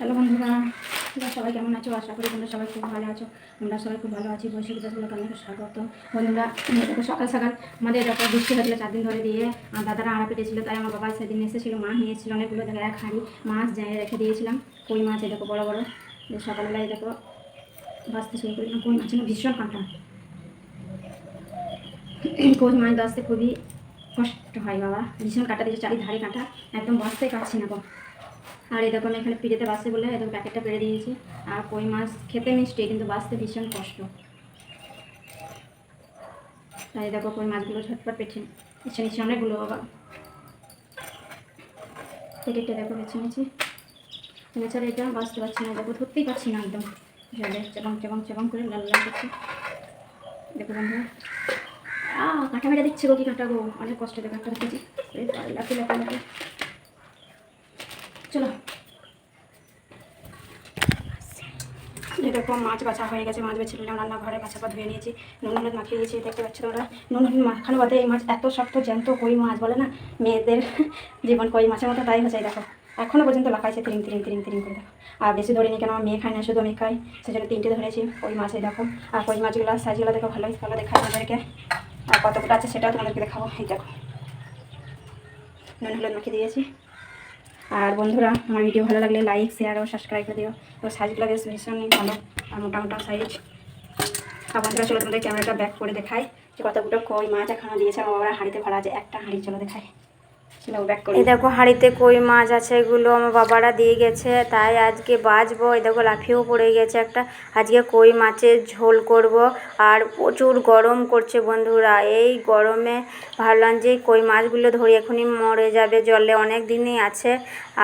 Hello বন্ধুরা, তোমরা সবাই কেমন আছো? আশা করি তোমরা সবাই খুব ভালো আছো। আমরা সবাই খুব ভালো আছি। বৈশাখ দাসগুলো আপনাকে স্বাগত। বন্ধুরা দেখো সকাল সকাল আমাদের যখন বৃষ্টি হয়েছিল চার দিন ধরে দিয়ে আমার দাদারা আড়া পেটেছিল, তাই আমার বাবা সেদিন এসেছিল মাছ নিয়েছিল অনেকগুলো জায়গায় এক হাঁড়ি মাছ জায়গায় রেখে দিয়েছিলাম। কই মাছ? এই দেখো বড়ো বড়ো। সকালবেলায় দেখো বাঁচতে শুরু করলাম কই মাছ? ভীষণ কাঁটা কই মাছ বাঁচতে খুবই কষ্ট হয় বাবা। ভীষণ কাঁটা দিয়েছে, চারিধারে কাঁটা। একদম বাঁচতেই পারছি না গো। আর এই দেখো আমি এখানে পিড়েতে বাসে বলে এরকম প্যাকেটটা পেরে দিয়েছি। আর কই মাছ? খেতে মিষ্টি, কিন্তু বাঁচতে ভীষণ কষ্ট। তাই দেখো কই মাছগুলো ঝটপট পেছে পেছে নিচ্ছে, অনেকগুলো বাবা। প্যাকেটটা দেখো পেছে নিচ্ছি এছাড়া এটা বাঁচতে পারছি না, দেখো ধরতেই পারছি না একদম। জলে চেবাং চেবাং চেবাং করে লাল লাল করছে। দেখো বন্ধু আ কাঁটা মেরে দিচ্ছে গো কি কাঁটা গো? অনেক কষ্ট দেখো কাঁটা দেখেছি লাফি লাফি লাফি চলো। এরকম মাছ বাছা হয়ে গেছে, মাছ বেছে নিলাম, রান্নাঘরে বাছা পা ধুয়ে নিয়েছি, নুন হলুদ মাখিয়ে দিয়েছি, দেখতে পাচ্ছি তোমরা? নুন হলুদ মাখানো বাদে এই মাছ এত শক্ত, জ্যান্ত কই মাছ বলে না? মেয়েদের জীবন কই মাছের মতো, তাই হচ্ছে দেখো। এখনও পর্যন্ত লাফাইছে তিরিং তিরিং তিরিং তিরিং করে, দেখো। আর বেশি ধরিনি কেন? আমার মেয়ে খায় না, শুধু আমি খাই, সেজন্য তিনটে ধরেছি, কই মাছ দেখো। আর কই মাছগুলো, সাইজগুলো দেখো ভালোই, ভালো দেখায় আমাদেরকে আর কতগুলো আছে সেটাও তোমাদেরকে দেখাবো, এই দেখো। নুন হলুদ মাখিয়ে দিয়েছি। আর বন্ধুরা, আমার ভিডিও ভালো লাগলে লাইক শেয়ার ও সাবস্ক্রাইব করে দিও। তো সাইজগুলো বেশ ভীষণই ভালো আর মোটা মোটা সাইজ আর বন্ধুরা, চলো তোমাদের ক্যামেরাটা ব্যাক করে দেখাই যে কতগুলো কই মাছ এখনও দিয়েছে। আমার বাবার হাঁড়িতে ভরা আছে, একটা হাঁড়ি চলো করে এই দেখো হাঁড়িতে কই মাছ আছে এগুলো আমার বাবারা দিয়ে গেছে তাই আজকে বাজবো এই দেখো লাফিয়েও পড়ে গেছে একটা। আজকে কই মাছের ঝোল করব আর প্রচুর গরম করছে বন্ধুরা। এই গরমে ভাবলাম যে কই মাছগুলো ধরি এখনই মরে যাবে জলে অনেক দিনই আছে।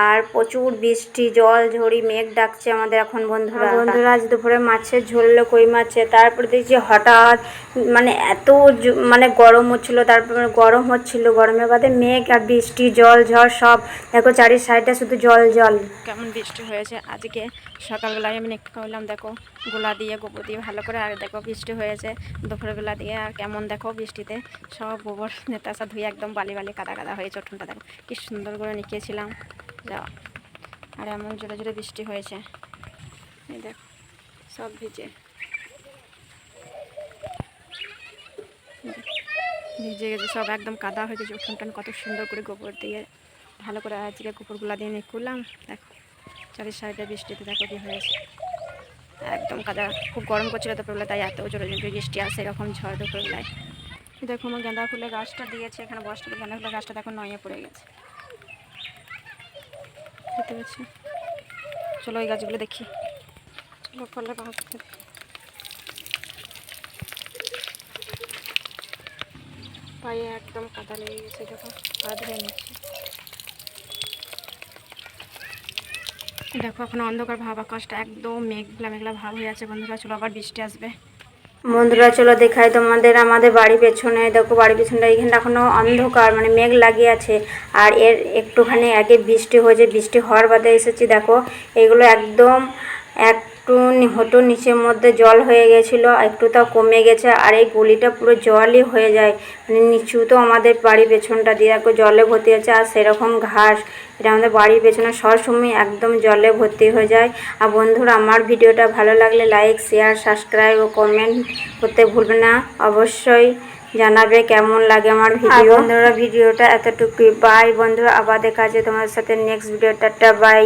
আর প্রচুর বৃষ্টি জল ঝড়ি মেঘ ডাকছে আমাদের এখন বন্ধুরা। বন্ধুরা আজ দুপুরে মাছের ঝোল কই মাছে তারপরে দেখছি হঠাৎ মানে এত মানে গরম হচ্ছিল তারপরে গরম হচ্ছিল গরমের বাদে মেঘ আর বৃষ্টি। জল, ঝড় সব। দেখো চারি সাইডটা শুধু জল জল। কেমন বৃষ্টি হয়েছে আজকে? সকালবেলায় আমি একটু খাওয়ালাম দেখো, গোলা দিয়ে, গোবর দিয়ে ভালো করে, আর দেখো বৃষ্টি হয়েছে দুপুরবেলা দিয়ে, আর কেমন দেখো বৃষ্টিতে। সব গোবর নেতাসা ধুয়ে একদম বালি বালি কাদা কাদা হয়েছে উঠোনটা দেখো, কি সুন্দর করে নিকিয়েছিলাম। যাওয়া আর এমন জোরে জোরে বৃষ্টি হয়েছে। এই দেখো, সব ভিজে। ভিজে গেছে, সব একদম কাদা হয়ে গেছে। উঠোনটা কত সুন্দর করে গোবর দিয়ে ভালো করে আজকে গোবরগুলা দিয়ে নিয়ে করলাম। দেখো চারি সাইডে বৃষ্টিতে দেখো কি হয়েছে। একদম কাদা, খুব গরম করছিল দুপুরবেলা, তাই এত জোরে বৃষ্টি আসে, এরকম ঝড় দুপুরবেলায়। দেখো, আমার গাঁদা ফুলের গাছটা দিয়েছে, এখানে বসটা গাঁদা ফুলের গাছটা দেখো নয়ে পড়ে গেছে। চলো ওই গাছগুলো দেখি। চলো ফলে বাগান দেখি। পায়ে একদম কাদা লেগে গেছে দেখো পা ধুয়ে নিচ্ছে। দেখো, এখন অন্ধকার, ভাব আকাশটা একদম মেঘলা মেঘলা ভাব হয়ে আছে। বন্ধুরা, চলো আবার বৃষ্টি আসবে। বন্ধুরা, চলো দেখাই তোমাদের আমাদের বাড়ি পেছনে। দেখো, বাড়ি পেছনটা এখানটা এখনও অন্ধকার মানে মেঘ লাগিয়ে আছে। আর এর একটুখানি আগে বৃষ্টি হয়েছে, বৃষ্টি হওয়ার বাদে এসেছি। দেখো, এগুলো একদম একটু হতো নিচের মধ্যে জল হয়ে গেছিল একটু তাও কমে গেছে আর এই গলিটা পুরো জলই হয়ে যায়। মানে নিচু তো আমাদের বাড়ির পেছনটা দিয়ে একটু জলে ভর্তি আছে আর সেরকম ঘাস। এটা আমাদের বাড়ির পেছনে সবসময় একদম জলে ভর্তি হয়ে যায়। আর বন্ধুরা আমার ভিডিওটা ভালো লাগলে লাইক শেয়ার সাবস্ক্রাইব ও কমেন্ট করতে ভুলবে না। অবশ্যই জানাবে কেমন লাগে আমার ভিডিও। বন্ধুরা ভিডিওটা এতটুকুই। বাই বন্ধুরা আবার দেখা আছে তোমার সাথে নেক্সট ভিডিওটা বাই